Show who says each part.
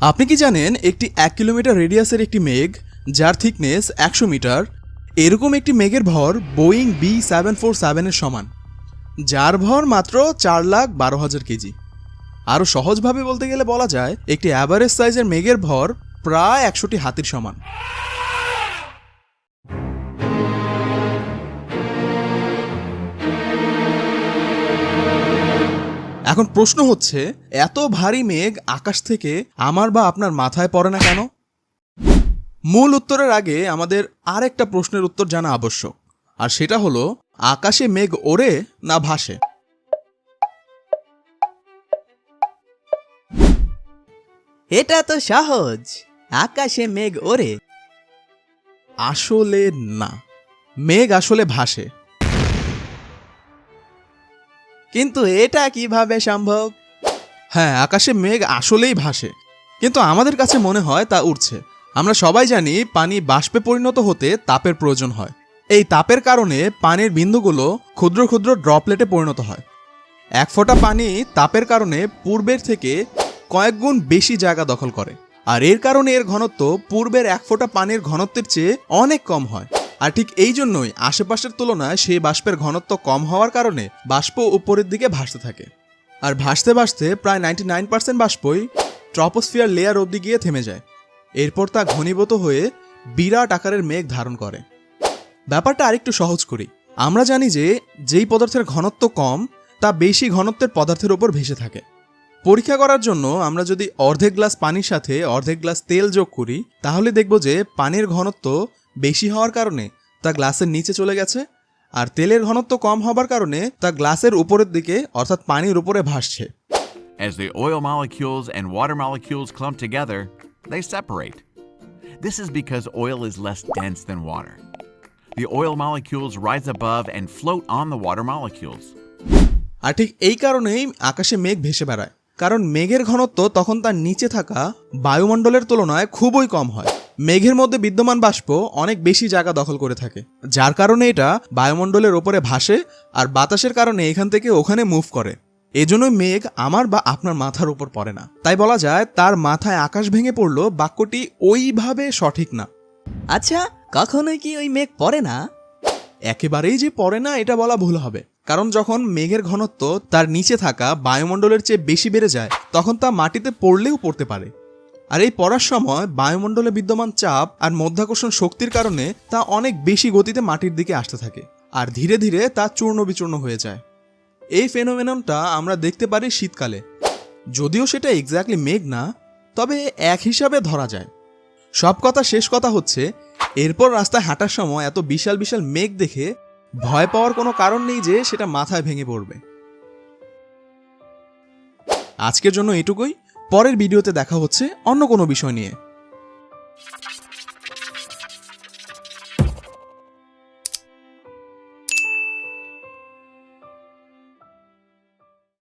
Speaker 1: আপনি কি জানেন একটি এক কিলোমিটার রেডিয়াসের একটি মেঘ, যার থিকনেস একশো মিটার? এরকম একটি মেঘের ভর বোয়িং বি সেভেন ফোর সেভেনের সমান। যার ভর মাত্র চার লাখ বারো হাজার কেজি। আরও সহজভাবে বলতে গেলে বলা যায়, একটি অ্যাভারেজ সাইজের মেঘের ভর প্রায় একশোটি হাতির সমান। এখন প্রশ্ন হচ্ছে এত ভারী মেঘ আকাশ থেকে আমার বা আপনার মাথায় পড়ে না কেন? মূল উত্তরের আগে আমাদের আর একটা প্রশ্নের উত্তর জানা আবশ্যক আর সেটা হলো আকাশে মেঘ ওড়ে না ভাসে?
Speaker 2: এটা তো সহজ আকাশে মেঘ ওরে
Speaker 1: আসলে না মেঘ আসলে ভাসে।
Speaker 2: কিন্তু এটা কীভাবে সম্ভব?
Speaker 1: হ্যাঁ আকাশে মেঘ আসলেই ভাসে। কিন্তু আমাদের কাছে মনে হয় তা উঠছে আমরা সবাই জানি পানি বাষ্পে পরিণত হতে তাপের প্রয়োজন হয়। এই তাপের কারণে পানির বিন্দুগুলো ক্ষুদ্র ক্ষুদ্র ড্রপলেটে পরিণত হয়। এক ফোঁটা পানি তাপের কারণে পূর্বের থেকে কয়েক গুণ বেশি জায়গা দখল করে। আর এর কারণে এর ঘনত্ব পূর্বের এক ফোঁটা পানির ঘনত্বের চেয়ে অনেক কম হয়। আর ঠিক এই জন্যই আশেপাশের তুলনায় সেই বাষ্পের ঘনত্ব কম হওয়ার কারণে বাষ্প উপরের দিকে ভাসতে থাকে। আর ভাসতে ভাসতে প্রায় নাইনটি নাইন পার্সেন্ট বাষ্পই ট্রপোস্ফিয়ার লেয়ার অবধি গিয়ে থেমে যায়। এরপর তা ঘনীভূত হয়ে বিরাট আকারের মেঘ ধারণ করে। ব্যাপারটা আরেকটু সহজ করি। আমরা জানি যে যেই পদার্থের ঘনত্ব কম, তা বেশি ঘনত্বের পদার্থের ওপর ভেসে থাকে। পরীক্ষা করার জন্য আমরা যদি অর্ধেক গ্লাস পানির সাথে অর্ধেক গ্লাস তেল যোগ করি, তাহলে দেখব যে পানির ঘনত্ব বেশি হওয়ার কারণে তা গ্লাসের নিচে চলে গেছে আর তেলের ঘনত্ব কম হবার কারণে তা গ্লাসের উপরের দিকে অর্থাৎ পানির উপরে ভাসছে
Speaker 3: As the oil molecules and water molecules clump together, they separate. This is because oil is less dense than water. The oil molecules rise above and float on the water molecules.
Speaker 1: আর ঠিক এই কারণেই আকাশে মেঘ ভেসে বেড়ায় কারণ মেঘের ঘনত্ব তখন তার নিচে থাকা বায়ুমণ্ডলের তুলনায় খুবই কম হয় মেঘের মধ্যে বিদ্যমান বাষ্প অনেক বেশি জায়গা দখল করে থাকে যার কারণে এটা বায়ুমণ্ডলের ওপরে ভাসে আর বাতাসের কারণে এখান থেকে ওখানে মুভ করে। এজন্যই মেঘ আমার বা আপনার মাথার উপর পড়ে না। তাই বলা যায় তার মাথায় আকাশ ভেঙে পড়ল বাক্যটি ওইভাবে সঠিক না।
Speaker 2: আচ্ছা কখনোই কি ওই মেঘ পড়ে না?
Speaker 1: একেবারেই যে পড়ে না এটা বলা ভুল হবে। কারণ যখন মেঘের ঘনত্ব তার নিচে থাকা বায়ুমণ্ডলের চেয়ে বেশি বেড়ে যায় তখন তা মাটিতে পড়লেও পড়তে পারে। আর এই পড়ার সময় বায়ুমণ্ডলে বিদ্যমান চাপ আর মধ্যাকর্ষণ শক্তির কারণে তা অনেক বেশি গতিতে মাটির দিকে আসতে থাকে আর ধীরে ধীরে তা চূর্ণ বিচূর্ণ হয়ে যায়। এই ফেনোমেননটা আমরা দেখতে পারি শীতকালে। যদিও সেটা এক্স্যাক্টলি মেঘ না, তবে এক হিসাবে ধরা যায়। সব কথা শেষ কথা হচ্ছে, এরপর রাস্তায় হাঁটার সময় এত বিশাল বিশাল মেঘ দেখে ভয় পাওয়ার কোনো কারণ নেই যে সেটা মাথায় ভেঙে পড়বে। আজকের জন্য এটুকুই। পরের ভিডিওতে দেখা হচ্ছে অন্য কোনো বিষয় নিয়ে।